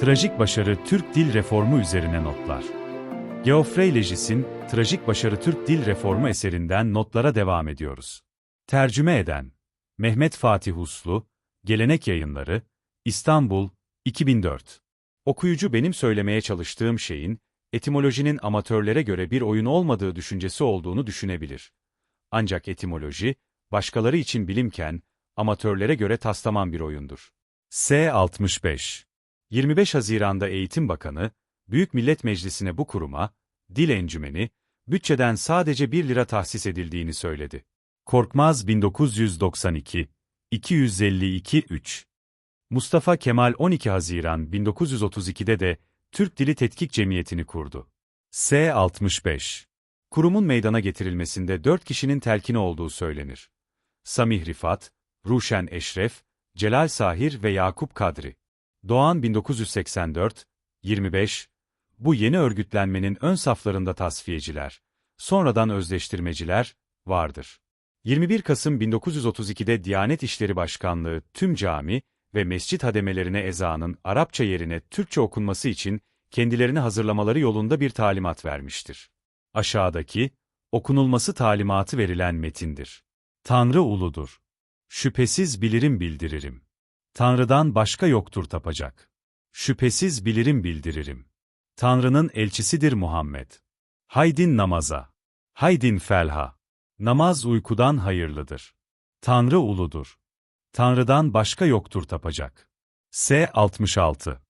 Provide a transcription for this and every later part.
Trajik Başarı Türk Dil Reformu üzerine notlar. Geoffrey Legis'in Trajik Başarı Türk Dil Reformu eserinden notlara devam ediyoruz. Tercüme eden Mehmet Fatih Uslu, Gelenek Yayınları, İstanbul, 2004. Okuyucu benim söylemeye çalıştığım şeyin, etimolojinin amatörlere göre bir oyun olmadığı düşüncesi olduğunu düşünebilir. Ancak etimoloji, başkaları için bilimken, amatörlere göre taslaman bir oyundur. S65 25 Haziran'da Eğitim Bakanı, Büyük Millet Meclisi'ne bu kuruma, Dil Encümeni, bütçeden sadece 1 lira tahsis edildiğini söyledi. Korkmaz 1992 252 3 Mustafa Kemal 12 Haziran 1932'de de Türk Dili Tetkik Cemiyeti'ni kurdu. S. 65 Kurumun meydana getirilmesinde dört kişinin telkini olduğu söylenir. Samih Rifat, Ruşen Eşref, Celal Sahir ve Yakup Kadri. Doğan 1984, 25, bu yeni örgütlenmenin ön saflarında tasfiyeciler, sonradan özleştirmeciler, vardır. 21 Kasım 1932'de Diyanet İşleri Başkanlığı tüm cami ve mescit hademelerine ezanın Arapça yerine Türkçe okunması için kendilerini hazırlamaları yolunda bir talimat vermiştir. Aşağıdaki, okunulması talimatı verilen metindir. Tanrı uludur. Şüphesiz bilirim bildiririm. Tanrı'dan başka yoktur tapacak. Şüphesiz bilirim bildiririm. Tanrı'nın elçisidir Muhammed. Haydin namaza. Haydin felha. Namaz uykudan hayırlıdır. Tanrı uludur. Tanrı'dan başka yoktur tapacak. S. 66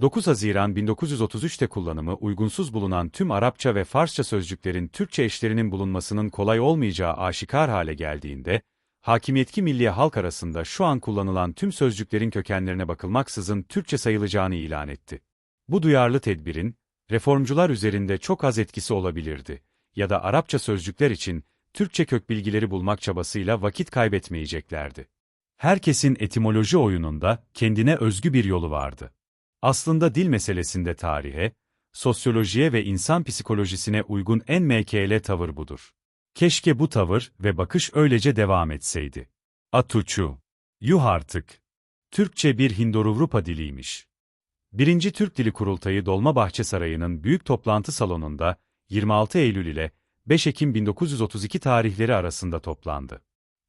9 Haziran 1933'te kullanımı uygunsuz bulunan tüm Arapça ve Farsça sözcüklerin Türkçe eşlerinin bulunmasının kolay olmayacağı aşikar hale geldiğinde, hakimiyetki milliye halk arasında şu an kullanılan tüm sözcüklerin kökenlerine bakılmaksızın Türkçe sayılacağını ilan etti. Bu duyarlı tedbirin, reformcular üzerinde çok az etkisi olabilirdi ya da Arapça sözcükler için Türkçe kök bilgileri bulmak çabasıyla vakit kaybetmeyeceklerdi. Herkesin etimoloji oyununda kendine özgü bir yolu vardı. Aslında dil meselesinde tarihe, sosyolojiye ve insan psikolojisine uygun en MKL tavır budur. Keşke bu tavır ve bakış öylece devam etseydi. Atuçu. Yuh artık. Türkçe bir Hindoruvrupa diliymiş. Birinci Türk Dili Kurultayı Dolmabahçe Sarayı'nın büyük toplantı salonunda 26 Eylül ile 5 Ekim 1932 tarihleri arasında toplandı.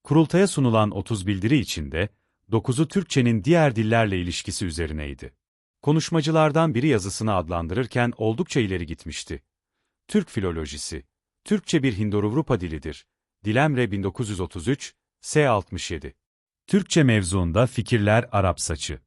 Kurultaya sunulan 30 bildiri içinde, 9'u Türkçenin diğer dillerle ilişkisi üzerineydi. Konuşmacılardan biri yazısını adlandırırken oldukça ileri gitmişti. Türk filolojisi, Türkçe bir Hindoruvrupa dilidir. Dilemre 1933, S67. Türkçe mevzuunda fikirler Arap saçı.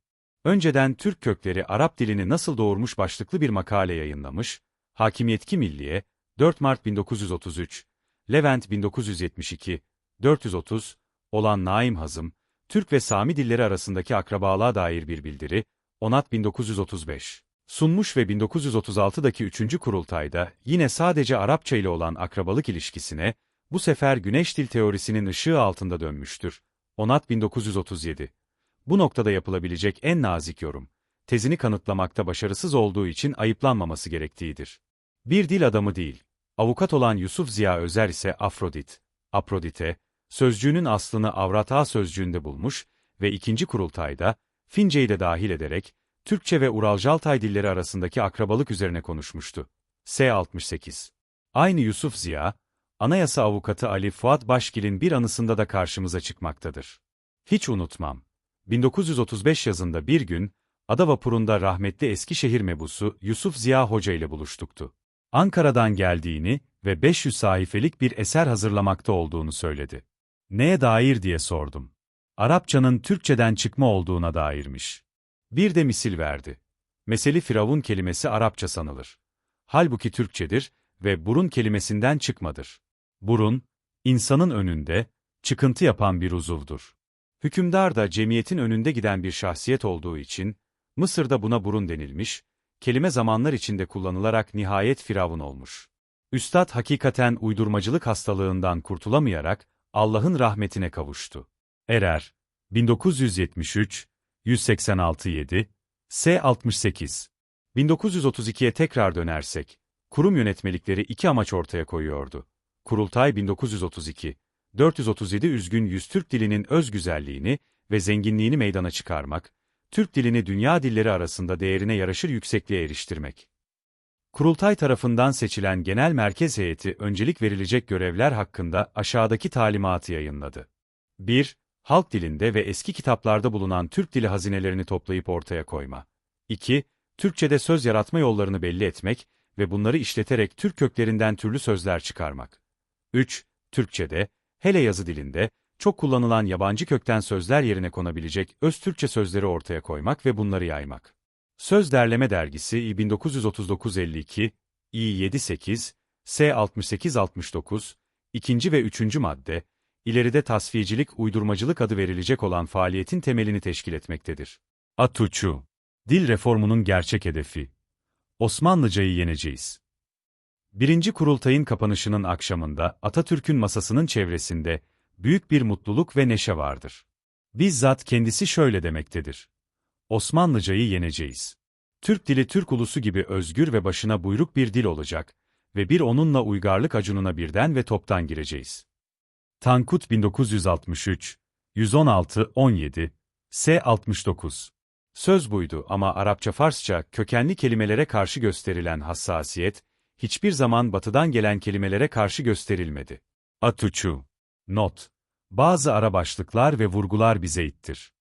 Önceden Türk kökleri Arap dilini nasıl doğurmuş başlıklı bir makale yayınlamış, Hakimiyetki Milliye, 4 Mart 1933, Levent 1972, 430, olan Naim Hazım, Türk ve Sami dilleri arasındaki akrabalığa dair bir bildiri, Onat 1935 sunmuş ve 1936'daki 3. kurultayda yine sadece Arapça ile olan akrabalık ilişkisine, bu sefer güneş dil teorisinin ışığı altında dönmüştür. Onat 1937 Bu noktada yapılabilecek en nazik yorum, tezini kanıtlamakta başarısız olduğu için ayıplanmaması gerektiğidir. Bir dil adamı değil, avukat olan Yusuf Ziya Özer ise Afrodit, Aprodite, sözcüğünün aslını avrata sözcüğünde bulmuş ve ikinci kurultayda, Fince'yi de dahil ederek, Türkçe ve Uraljaltay dilleri arasındaki akrabalık üzerine konuşmuştu. S68 Aynı Yusuf Ziya, anayasa avukatı Ali Fuat Başgil'in bir anısında da karşımıza çıkmaktadır. Hiç unutmam. 1935 yazında bir gün, ada vapurunda rahmetli Eskişehir mebusu Yusuf Ziya Hoca ile buluştuktu. Ankara'dan geldiğini ve 500 sayfelik bir eser hazırlamakta olduğunu söyledi. Neye dair diye sordum. Arapçanın Türkçeden çıkma olduğuna dairmiş. Bir de misil verdi. Meseli firavun kelimesi Arapça sanılır. Halbuki Türkçedir ve burun kelimesinden çıkmadır. Burun, insanın önünde, çıkıntı yapan bir uzuvdur. Hükümdar da cemiyetin önünde giden bir şahsiyet olduğu için, Mısır'da buna burun denilmiş, kelime zamanlar içinde kullanılarak nihayet firavun olmuş. Üstad hakikaten uydurmacılık hastalığından kurtulamayarak Allah'ın rahmetine kavuştu. Erer, 1973, 186 7, S 68. 1932'ye tekrar dönersek, kurum yönetmelikleri iki amaç ortaya koyuyordu. Kurultay 1932, 437 üzgün yüz Türk dilinin öz güzelliğini ve zenginliğini meydana çıkarmak, Türk dilini dünya dilleri arasında değerine yaraşır yüksekliğe eriştirmek. Kurultay tarafından seçilen Genel Merkez Heyeti öncelik verilecek görevler hakkında aşağıdaki talimatı yayınladı. 1. Halk dilinde ve eski kitaplarda bulunan Türk dili hazinelerini toplayıp ortaya koyma. 2. Türkçe'de söz yaratma yollarını belli etmek ve bunları işleterek Türk köklerinden türlü sözler çıkarmak. 3. Türkçe'de, hele yazı dilinde, çok kullanılan yabancı kökten sözler yerine konabilecek öz Türkçe sözleri ortaya koymak ve bunları yaymak. Söz Derleme Dergisi I 1939-52, I 78, S 68-69, ikinci ve üçüncü madde, ileride tasfiyecilik, uydurmacılık adı verilecek olan faaliyetin temelini teşkil etmektedir. Atuçu Dil reformunun gerçek hedefi Osmanlıcayı yeneceğiz. Birinci kurultayın kapanışının akşamında Atatürk'ün masasının çevresinde büyük bir mutluluk ve neşe vardır. Bizzat kendisi şöyle demektedir. Osmanlıcayı yeneceğiz. Türk dili Türk ulusu gibi özgür ve başına buyruk bir dil olacak ve bir onunla uygarlık acununa birden ve toptan gireceğiz. Tankut 1963, 116-17, S69 Söz buydu ama Arapça-Farsça kökenli kelimelere karşı gösterilen hassasiyet, hiçbir zaman batıdan gelen kelimelere karşı gösterilmedi. Atuçu Not Bazı ara başlıklar ve vurgular bize ittir.